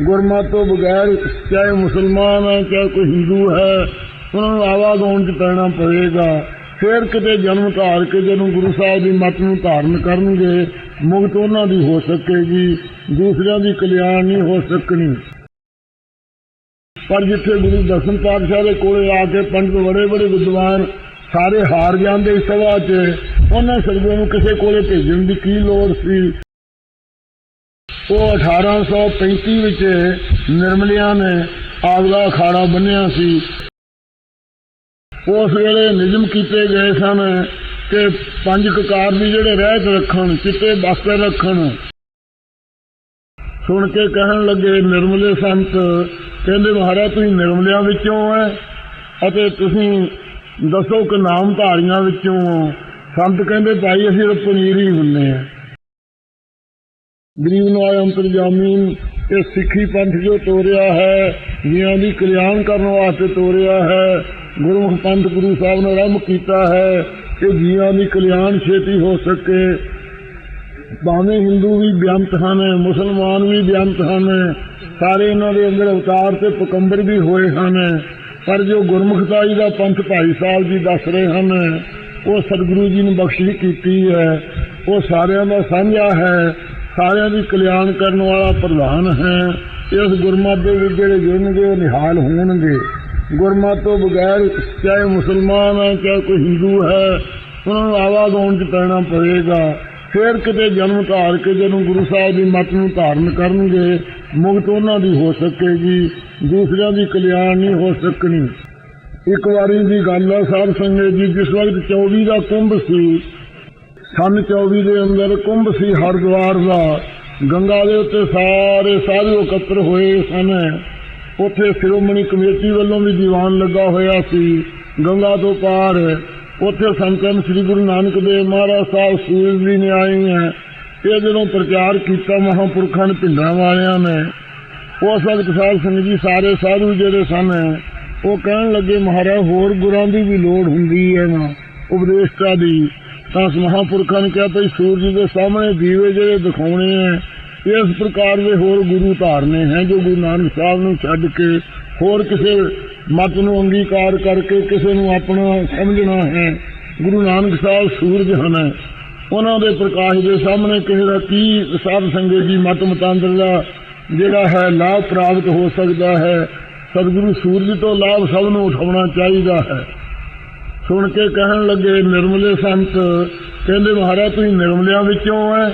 ਗੁਰਮਤਿ ਤੋਂ ਬਗੈਰ ਚਾਹੇ ਮੁਸਲਮਾਨ ਹੈ, ਚਾਹੇ ਕੋਈ ਹਿੰਦੂ ਹੈ, ਉਹਨਾਂ ਨੂੰ ਆਵਾਜ਼ ਆਉਣ 'ਚ ਪੈਣਾ ਪਵੇਗਾ। ਫਿਰ ਕਿਤੇ ਜਨਮ ਧਾਰ ਕੇ ਜਦੋਂ ਗੁਰੂ ਸਾਹਿਬ ਦੀ ਮੱਤ ਨੂੰ ਧਾਰਨ ਕਰਨਗੇ, ਮੁਕਤ ਉਹਨਾਂ ਦੀ ਹੋ ਸਕੇਗੀ, ਦੂਸਰਿਆਂ ਦੀ ਕਲਿਆਣ ਨਹੀਂ ਹੋ ਸਕਣੀ। ਪਰ ਜਿੱਥੇ ਗੁਰੂ ਦਸਮ ਪਾਤਸ਼ਾਹ ਦੇ ਕੋਲੇ ਆ ਕੇ ਪੰਡਤ ਬੜੇ ਬੜੇ ਵਿਦਵਾਨ ਸਾਰੇ ਹਾਰ ਜਾਂਦੇ ਸਭਾ 'ਚ, ਉਹਨਾਂ ਸਰਗੁਰੂ ਨੂੰ ਕਿਸੇ ਕੋਲੇ ਭੇਜਣ ਦੀ ਕੀ ਲੋੜ ਸੀ? ਉਹ 1835 ਵਿੱਚ ਨਿਰਮਲਿਆਂ ਨੇ ਆਪਦਾ ਅਖਾੜਾ ਬੰਨਿਆ ਸੀ। ਉਸ ਵੇਲੇ ਨਿਯਮ ਕੀਤੇ ਗਏ ਸਨ ਕਿ ਪੰਜ ਕਕਾਰ ਵੀ ਜਿਹੜੇ ਰਹਿਤ ਰੱਖਣ, ਚਿੱਟੇ ਬਸਤਰ ਰੱਖਣ। ਸੁਣ ਕੇ ਕਹਿਣ ਲੱਗੇ, ਨਿਰਮਲੇ ਸੰਤ, ਕਹਿੰਦੇ ਮਹਾਰਾਜ, ਤੁਸੀਂ ਨਿਰਮਲਿਆਂ ਵਿੱਚੋਂ ਹੈ ਅਤੇ ਤੁਸੀਂ ਦੱਸੋ ਕਿ ਨਾਮ ਧਾਰੀਆਂ ਵਿੱਚੋਂ ਸੰਤ ਕਹਿੰਦੇ, ਭਾਈ, ਅਸੀਂ ਤਾਂ ਪਨੀਰੀ ਹੁੰਨੇ ਆ। ਗਰੀਬ ਨਵਾਜ ਅੰਤਰਜਾਮੀ ਇਹ ਸਿੱਖੀ ਪੰਥ ਜੋ ਤੋਰਿਆ ਹੈ, ਜੀਆਂ ਦੀ ਕਲਿਆਣ ਕਰਨ ਵਾਸਤੇ ਤੋਰਿਆ ਹੈ ਗੁਰਮੁਖ ਪੰਥ ਗੁਰੂ ਸਾਹਿਬ ਨੇ ਆਰੰਭ ਕੀਤਾ ਹੈ ਕਿ ਜੀਆਂ ਦੀ ਕਲਿਆਣ ਛੇਤੀ ਹੋ ਸਕੇ। ਭਾਵੇਂ ਹਿੰਦੂ ਵੀ ਬਿਆੰਤ ਹਨ, ਮੁਸਲਮਾਨ ਵੀ ਬਿਆੰਤ ਹਨ, ਸਾਰੇ ਇਹਨਾਂ ਦੇ ਅੰਦਰ ਅਵਤਾਰ ਤੇ ਪਕੰਬਰ ਵੀ ਹੋਏ ਹਨ, ਪਰ ਜੋ ਗੁਰਮੁਖਤਾ ਜੀ ਦਾ ਪੰਥ ਭਾਈ ਸਾਹਿਬ ਜੀ ਦੱਸ ਰਹੇ ਹਨ, ਉਹ ਸਤਿਗੁਰੂ ਜੀ ਨੇ ਬਖਸ਼ਿਸ਼ ਕੀਤੀ ਹੈ, ਉਹ ਸਾਰਿਆਂ ਦਾ ਸਾਂਝਾ ਹੈ ਸਾਰਿਆਂ ਦੀ ਕਲਿਆਣ ਕਰਨ ਵਾਲਾ ਪ੍ਰਧਾਨ ਹੈ। ਇਸ ਗੁਰਮਤਿ ਦੇ ਵਿੱਚ ਜਿਹੜੇ ਜੁੜਨਗੇ ਉਹ ਨਿਹਾਲ ਹੋਣਗੇ। ਗੁਰਮਤਿ ਤੋਂ ਬਗੈਰ ਚਾਹੇ ਮੁਸਲਮਾਨ ਹੈ, ਚਾਹੇ ਕੋਈ ਹਿੰਦੂ ਹੈ, ਉਹਨਾਂ ਨੂੰ ਆਵਾਜ਼ ਆਵਾਗਾਉਣ 'ਚ ਪੈਣਾ ਪਵੇਗਾ। ਫਿਰ ਕਿਤੇ ਜਨਮ ਧਾਰ ਕੇ ਜਦੋਂ ਗੁਰੂ ਸਾਹਿਬ ਦੀ ਮੱਤ ਨੂੰ ਧਾਰਨ ਕਰਨਗੇ, ਮੁਕਤ ਉਹਨਾਂ ਦੀ ਹੋ ਸਕੇਗੀ, ਦੂਸਰਿਆਂ ਦੀ ਕਲਿਆਣ ਨਹੀਂ ਹੋ ਸਕਣੀ। ਇੱਕ ਵਾਰੀ ਦੀ ਗੱਲ ਹੈ, ਸਾਧ ਸੰਗਤ ਜੀ, ਜਿਸ ਵਕਤ 24 ਦਾ ਕੁੰਭ ਸੀ ਸੰਨ 24 ਦੇ ਅੰਦਰ ਕੁੰਭ ਸੀ ਹਰਿਦੁਆਰ ਦਾ। ਗੰਗਾ ਦੇ ਉੱਤੇ ਸਾਰੇ ਸਾਧੂ ਇਕੱਤਰ ਹੋਏ ਸਨ। ਉੱਥੇ ਸ਼੍ਰੋਮਣੀ ਕਮੇਟੀ ਵੱਲੋਂ ਵੀ ਦੀਵਾਨ ਲੱਗਾ ਹੋਇਆ ਸੀ। ਗੰਗਾ ਤੋਂ ਪਾਰ ਉੱਥੇ ਸੰਤਨ ਸ੍ਰੀ ਗੁਰੂ ਨਾਨਕ ਦੇਵ ਮਹਾਰਾਜ ਸਾਹਿਬ ਸੂਰਜ ਵੀ ਨੇ ਆਏ ਹੈ। ਇਹ ਜਦੋਂ ਪ੍ਰਚਾਰ ਕੀਤਾ, ਮਹਾਂਪੁਰਖਾਂ ਨੇ ਪਿੰਡਾਂ ਵਾਲਿਆਂ ਨੇ। ਉਹ ਵਕਤ ਸਾਧ ਸਿੰਘ ਜੀ ਸਾਰੇ ਸਾਧੂ ਜਿਹੜੇ ਸਨ, ਉਹ ਕਹਿਣ ਲੱਗੇ, ਮਹਾਰਾਜ, ਹੋਰ ਗੁਰਾਂ ਦੀ ਵੀ ਲੋੜ ਹੁੰਦੀ ਹੈ ਨਾ, ਉਪਦੇਸ਼ਤਾ ਦੀ। ਤਾਂ ਉਸ ਮਹਾਂਪੁਰਖਾਂ ਨੇ ਕਿਹਾ ਭਈ ਸੂਰਜ ਦੇ ਸਾਹਮਣੇ ਦੀਵੇ ਜਿਹੜੇ ਦਿਖਾਉਣੇ ਹੈ ਇਸ ਪ੍ਰਕਾਰ ਦੇ ਹੋਰ ਗੁਰੂ ਧਾਰਨੇ ਹੈ ਜੋ ਗੁਰੂ ਨਾਨਕ ਸਾਹਿਬ ਨੂੰ ਛੱਡ ਕੇ ਹੋਰ ਕਿਸੇ ਮਤ ਨੂੰ ਅੰਗੀਕਾਰ ਕਰਕੇ ਕਿਸੇ ਨੂੰ ਆਪਣਾ ਸਮਝਣਾ ਹੈ। ਗੁਰੂ ਨਾਨਕ ਸਾਹਿਬ ਸੂਰਜ ਹਨ। ਉਹਨਾਂ ਦੇ ਪ੍ਰਕਾਸ਼ ਦੇ ਸਾਹਮਣੇ ਕਿਸੇ ਦਾ ਕੀ ਸਾਧ ਸੰਗਤ ਜੀ ਮਤ ਮਤਾਂਦਰ ਦਾ ਜਿਹੜਾ ਹੈ ਲਾਭ ਪ੍ਰਾਪਤ ਹੋ ਸਕਦਾ ਹੈ। ਸਤਿਗੁਰੂ ਸੂਰਜ ਤੋਂ ਲਾਭ ਸਭ ਨੂੰ ਉਠਾਉਣਾ ਚਾਹੀਦਾ ਹੈ। ਸੁਣ ਕੇ ਕਹਿਣ ਲੱਗੇ, ਨਿਰਮਲੇ ਸੰਤ, ਕਹਿੰਦੇ ਮਹਾਰਾਜ, ਤੁਸੀਂ ਨਿਰਮਲਿਆਂ ਵਿੱਚੋਂ ਹੈ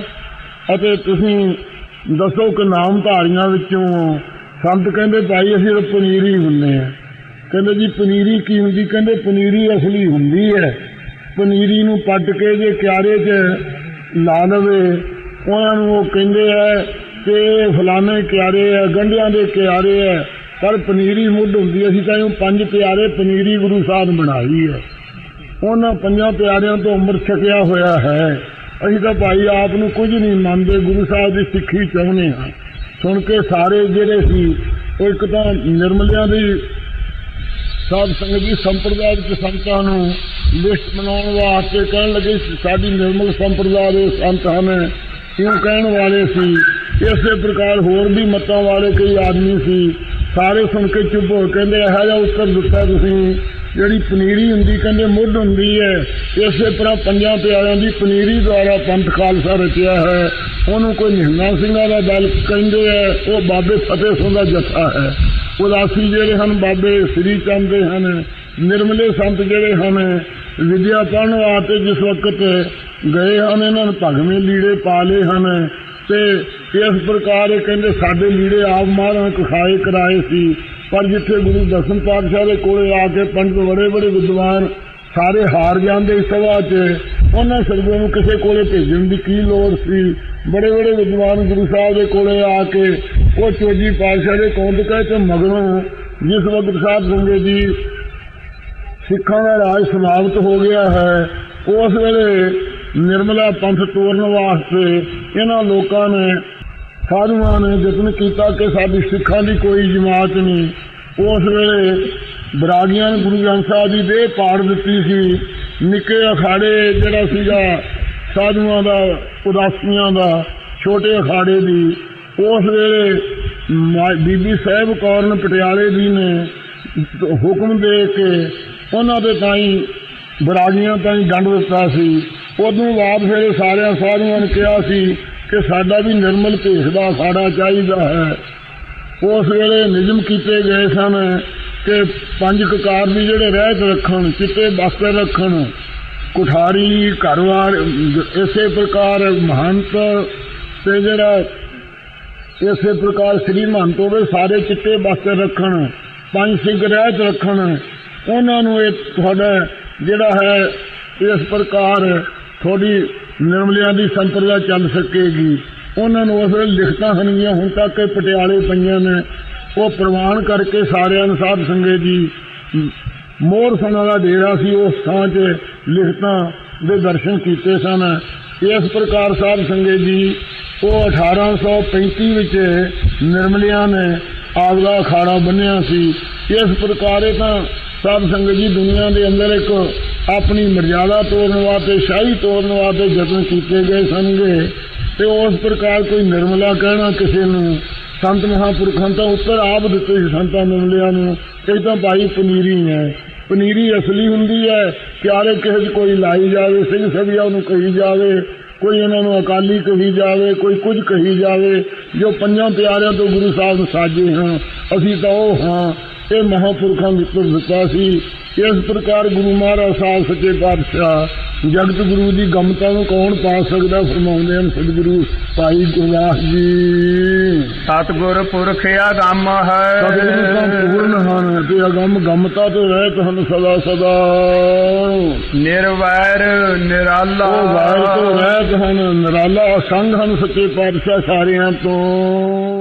ਅਤੇ ਤੁਸੀਂ ਦੱਸੋ ਕਿ ਨਾਮ ਧਾਰੀਆਂ ਵਿੱਚੋਂ ਸੰਤ ਕਹਿੰਦੇ, ਭਾਈ, ਅਸੀਂ ਤਾਂ ਪਨੀਰੀ ਹੁੰਨੇ ਆ। ਕਹਿੰਦੇ, ਜੀ, ਪਨੀਰੀ ਕੀ ਹੁੰਦੀ ਕਹਿੰਦੇ, ਪਨੀਰੀ ਅਸਲੀ ਹੁੰਦੀ ਹੈ ਪਨੀਰੀ ਨੂੰ ਪੱਟ ਕੇ ਜੇ ਕਿਆਰੇ 'ਚ ਲਾ ਲਵੇ, ਉਹਨਾਂ ਨੂੰ ਉਹ ਕਹਿੰਦੇ ਆ ਕਿ ਇਹ ਫਲਾਣੇ ਕਿਆਰੇ ਆ ਗੰਢਿਆਂ ਦੇ ਕਿਆਰੇ ਆ ਪਰ ਪਨੀਰੀ ਮੁੱਢ ਹੁੰਦੀ ਅਸੀਂ ਤਾਂ ਇਹ ਪੰਜ ਪਿਆਰੇ ਪਨੀਰੀ ਗੁਰੂ ਸਾਹਿਬ ਬਣਾਈ ਹੈ ਉਹਨਾਂ ਪੰਜਾਂ ਪਿਆਰਿਆਂ ਤੋਂ ਅੰਮ੍ਰਿਤ ਛਕਿਆ ਹੋਇਆ ਹੈ। ਅਸੀਂ ਤਾਂ ਭਾਈ ਆਪ ਨੂੰ ਕੁਝ ਨਹੀਂ ਮੰਨਦੇ, ਗੁਰੂ ਸਾਹਿਬ ਦੀ ਸਿੱਖੀ ਚਾਹੁੰਦੇ ਹਾਂ। ਸੁਣ ਕੇ ਸਾਰੇ ਜਿਹੜੇ ਸੀ, ਉਹ ਇੱਕ ਤਾਂ ਨਿਰਮਲਿਆਂ ਦੀ ਸਾਧ ਸੰਗਤ ਦੀ ਸੰਪਰਦਾਇ ਵਿੱਚ ਸੰਤਾਂ ਨੂੰ ਲਿਸਟ ਬਣਾਉਣ ਵਾਸਤੇ ਕਹਿਣ ਲੱਗੇ ਸਾਡੀ ਨਿਰਮਲ ਸੰਪਰਦਾਇ ਦੇ ਸੰਤ ਹਨ। ਕਿਉਂ ਕਹਿਣ ਵਾਲੇ ਸੀ, ਇਸੇ ਪ੍ਰਕਾਰ ਹੋਰ ਵੀ ਮਤਾਂ ਵਾਲੇ ਕਈ ਆਦਮੀ ਸੀ। ਸਾਰੇ ਸੁਣ ਕੇ ਚੁੱਪ ਹੋ ਕਹਿੰਦੇ, ਇਹੋ ਜਿਹਾ ਉੱਤਰ ਦਿੱਤਾ ਤੁਸੀਂ। ਜਿਹੜੀ ਪਨੀਰੀ ਹੁੰਦੀ, ਕਹਿੰਦੇ ਮੁੱਢ ਹੁੰਦੀ ਹੈ। ਇਸੇ ਤਰ੍ਹਾਂ ਪੰਜਾਂ ਪਿਆਰਿਆਂ ਦੀ ਪਨੀਰੀ ਦੁਆਰਾ ਪੰਥ ਖਾਲਸਾ ਰਚਿਆ ਹੈ। ਉਹਨੂੰ ਕੋਈ ਨਿਹੰਗਾ ਸਿੰਘਾਂ ਦਾ ਦਲ ਕਹਿੰਦੇ ਹੈ, ਉਹ ਬਾਬੇ ਫਤਿਹ ਸਿੰਘ ਦਾ ਜਥਾ ਹੈ। ਉਦਾਸੀ ਜਿਹੜੇ ਹਨ, ਬਾਬੇ ਸ੍ਰੀ ਚੰਦ ਦੇ ਹਨ, ਨਿਰਮਲੇ ਸੰਤ ਜਿਹੜੇ ਹਨ ਵਿਦਿਆ ਪੜ੍ਹਨ ਵਾਸਤੇ ਜਿਸ ਵਕਤ ਗਏ ਹਨ, ਇਹਨਾਂ ਨੇ ਭਗਵੇਂ ਲੀੜੇ ਪਾ ਲਏ ਹਨ। ਤੇ ਇਸ ਪ੍ਰਕਾਰ ਇਹ ਕਹਿੰਦੇ ਸਾਡੇ ਲੀੜੇ ਆਪ ਮਹਾਰਾਜ ਕਖਾਏ ਕਰਾਏ ਸੀ, ਪਰ ਜਿੱਥੇ ਗੁਰੂ ਦਸਮ ਪਾਤਸ਼ਾਹ ਦੇ ਕੋਲੇ ਆ ਕੇ ਪੰਡਤ ਬੜੇ ਬੜੇ ਵਿਦਵਾਨ ਸਾਰੇ ਹਾਰ ਜਾਂਦੇ ਸਭਾ 'ਚ, ਉਹਨਾਂ ਸਰਗੁਰੂ ਨੂੰ ਕਿਸੇ ਕੋਲੇ ਭੇਜਣ ਦੀ ਕੀ ਲੋੜ ਸੀ? ਬੜੇ ਬੜੇ ਵਿਦਵਾਨ ਗੁਰੂ ਸਾਹਿਬ ਦੇ ਕੋਲੇ ਆ ਕੇ ਉਹ ਚੋਜੀ ਪਾਤਸ਼ਾਹ ਦੇ ਕੋਲ ਕਹੇ ਤੇ ਮਗਰੋਂ ਜਿਸ ਵਕਤ ਸਾਹਿਬ ਸੰਗਤ ਜੀ ਸਿੱਖਾਂ ਦਾ ਰਾਜ ਸਮਾਪਤ ਹੋ ਗਿਆ ਹੈ, ਉਸ ਵੇਲੇ ਨਿਰਮਲਾ ਪੰਥ ਤੋੜਨ ਵਾਸਤੇ ਇਹਨਾਂ ਲੋਕਾਂ ਨੇ, ਸਾਧੂਆਂ ਨੇ ਯਤਨ ਕੀਤਾ ਕਿ ਸਾਡੀ ਸਿੱਖਾਂ ਦੀ ਕੋਈ ਜਮਾਤ ਨਹੀਂ। ਉਸ ਵੇਲੇ ਬਰਾਗੀਆਂ ਨੇ ਗੁਰੂ ਗ੍ਰੰਥ ਸਾਹਿਬ ਦੀ ਦੇਹ ਪਾੜ ਦਿੱਤੀ ਸੀ। ਨਿੱਕੇ ਅਖਾੜੇ ਜਿਹੜਾ ਸੀਗਾ, ਸਾਧੂਆਂ ਦਾ, ਉਦਾਸੀਆਂ ਦਾ, ਛੋਟੇ ਅਖਾੜੇ ਦੀ। ਉਸ ਵੇਲੇ ਮਾ- ਬੀਬੀ ਸਾਹਿਬ ਕੌਰਨ ਪਟਿਆਲੇ ਜੀ ਨੇ ਹੁਕਮ ਦੇ ਕੇ ਉਹਨਾਂ ਦੇ ਤਾਈਂ ਬਰਾਗੀਆਂ ਤਾਈਂ ਦੰਡ ਦਿੱਤਾ ਸੀ। ਉਦੋਂ ਬਾਅਦ ਫਿਰ ਸਾਰਿਆਂ ਸਾਧੂਆਂ ਨੇ ਕਿਹਾ ਸੀ ਕਿ ਸਾਡਾ ਵੀ ਨਿਰਮਲ ਭੇਸ ਦਾ ਸਾੜਾ ਚਾਹੀਦਾ ਹੈ। ਉਸ ਵੇਲੇ ਨਿਯਮ ਕੀਤੇ ਗਏ ਸਨ ਕਿ ਪੰਜ ਕਕਾਰ ਵੀ ਜਿਹੜੇ ਰਹਿਤ ਰੱਖਣ, ਚਿੱਟੇ ਬਸਤਰ ਰੱਖਣ, ਕੁਠਾਰੀ, ਘਰਵਾਰ, ਇਸੇ ਪ੍ਰਕਾਰ ਮਹੰਤ ਤੇ ਜਿਹੜਾ ਇਸੇ ਪ੍ਰਕਾਰ ਸ੍ਰੀ ਮਹੰਤ ਹੋਵੇ ਸਾਰੇ ਚਿੱਟੇ ਬਸਤਰ ਰੱਖਣ, ਪੰਜ ਸਿੰਘ ਰਹਿਤ ਰੱਖਣ। ਉਹਨਾਂ ਨੂੰ ਇਹ ਤੁਹਾਡਾ ਜਿਹੜਾ ਹੈ, ਇਸ ਪ੍ਰਕਾਰ ਤੁਹਾਡੀ ਨਿਰਮਲਿਆਂ ਦੀ ਸੰਪਰਦਾ ਚੱਲ ਸਕੇਗੀ। ਉਹਨਾਂ ਨੂੰ ਉਸ ਵੇਲੇ ਲਿਖਤਾਂ ਹਨਗੀਆਂ, ਹੁਣ ਤੱਕ ਪਟਿਆਲੇ ਪਈਆਂ ਨੇ। ਉਹ ਪ੍ਰਵਾਨ ਕਰਕੇ ਸਾਰਿਆਂ ਨੂੰ ਸਾਧ ਸੰਗਤ ਜੀ ਮੋਰ ਸਨਾ ਦਾ ਡੇਰਾ ਸੀ, ਉਸ ਥਾਂ 'ਚ ਲਿਖਤਾਂ ਦੇ ਦਰਸ਼ਨ ਕੀਤੇ ਸਨ। ਇਸ ਪ੍ਰਕਾਰ ਸਾਹਿਬ ਸੰਗਤ ਜੀ, ਉਹ 1835 ਵਿੱਚ ਨਿਰਮਲਿਆਂ ਨੇ ਆਪਦਾ ਅਖਾੜਾ ਬੰਨਿਆ ਸੀ। ਇਸ ਪ੍ਰਕਾਰ ਇਹ ਤਾਂ ਸਾਧ ਸੰਗਤ ਜੀ ਦੁਨੀਆ ਦੇ ਅੰਦਰ ਇੱਕ ਆਪਣੀ ਮਰਜ਼ਾਦਾ ਤੋੜਨ ਵਾਸਤੇ, ਸ਼ਾਹੀ ਤੋੜਨ ਵਾਸਤੇ ਯਤਨ ਕੀਤੇ ਗਏ ਸਨਗੇ। ਤੇ ਉਸ ਪ੍ਰਕਾਰ ਕੋਈ ਨਿਰਮਲਾ ਕਹਿਣਾ ਕਿਸੇ ਨੂੰ, ਸੰਤ ਮਹਾਂਪੁਰਖਾਂ ਤਾਂ ਉੱਤਰ ਆਪ ਦਿੱਤੇ ਸੀ ਸੰਤਾਂ ਨਿਰਮਲਿਆਂ ਨੂੰ, ਕਈ ਤਾਂ ਭਾਈ ਪਨੀਰੀ ਹੈ ਪਨੀਰੀ ਅਸਲੀ ਹੁੰਦੀ ਹੈ, ਪਿਆਰੇ ਕਿਸੇ 'ਚ ਕੋਈ ਲਾਈ ਜਾਵੇ, ਸਿੰਘ ਸਭਿਆ ਉਹਨੂੰ ਕਹੀ ਜਾਵੇ, ਕੋਈ ਇਹਨਾਂ ਨੂੰ ਅਕਾਲੀ ਕਹੀ ਜਾਵੇ, ਕੋਈ ਕੁਝ ਕਹੀ ਜਾਵੇ, ਜੋ ਪੰਜਾਂ ਪਿਆਰਿਆਂ ਤੋਂ ਗੁਰੂ ਸਾਹਿਬ ਸਾਜੇ ਹਾਂ ਅਸੀਂ ਤਾਂ ਉਹ ਹਾਂ ਇਹ ਮਹਾਂਪੁਰਖਾਂ ਉੱਤਰ ਦਿੱਤਾ ਸੀ ਇਸ ਪ੍ਰਕਾਰ ਗੁਰੂ ਮਹਾਰਾਜ ਸਾਹਿਬ ਸੱਚੇ ਪਾਤਸ਼ਾਹ ਜਗਤ ਗੁਰੂ ਦੀ ਗਮਤਾ ਨੂੰ ਕੌਣ ਪਾ ਸਕਦਾ ਫਰਮਾਉਂਦੇ ਹਨ ਸਤਿਗੁਰੂ ਭਾਈ ਗੁਰਦਾਸ ਜੀ। ਸਤਿਗੁਰ ਪੁਰਖ ਆਗੰਮ ਸਤਿਗੁਰੂ ਤਾਂ ਹੈ ਪੂਰਨ ਹਨ ਤੇ ਅਗੰਮ ਗਮਤਾ ਤੇ ਰਹਿਤ ਹਨ ਸਦਾ ਸਦਾ। ਨਿਰਵੈਰ ਨਿਰਾਲਾ। ਉਹ ਤੋਂ ਰਹਿਤ ਹਨ ਨਿਰਾਲਾ ਸੰਗ ਹਨ ਸੱਚੇ ਪਾਤਸ਼ਾਹ ਸਾਰਿਆਂ ਤੋਂ।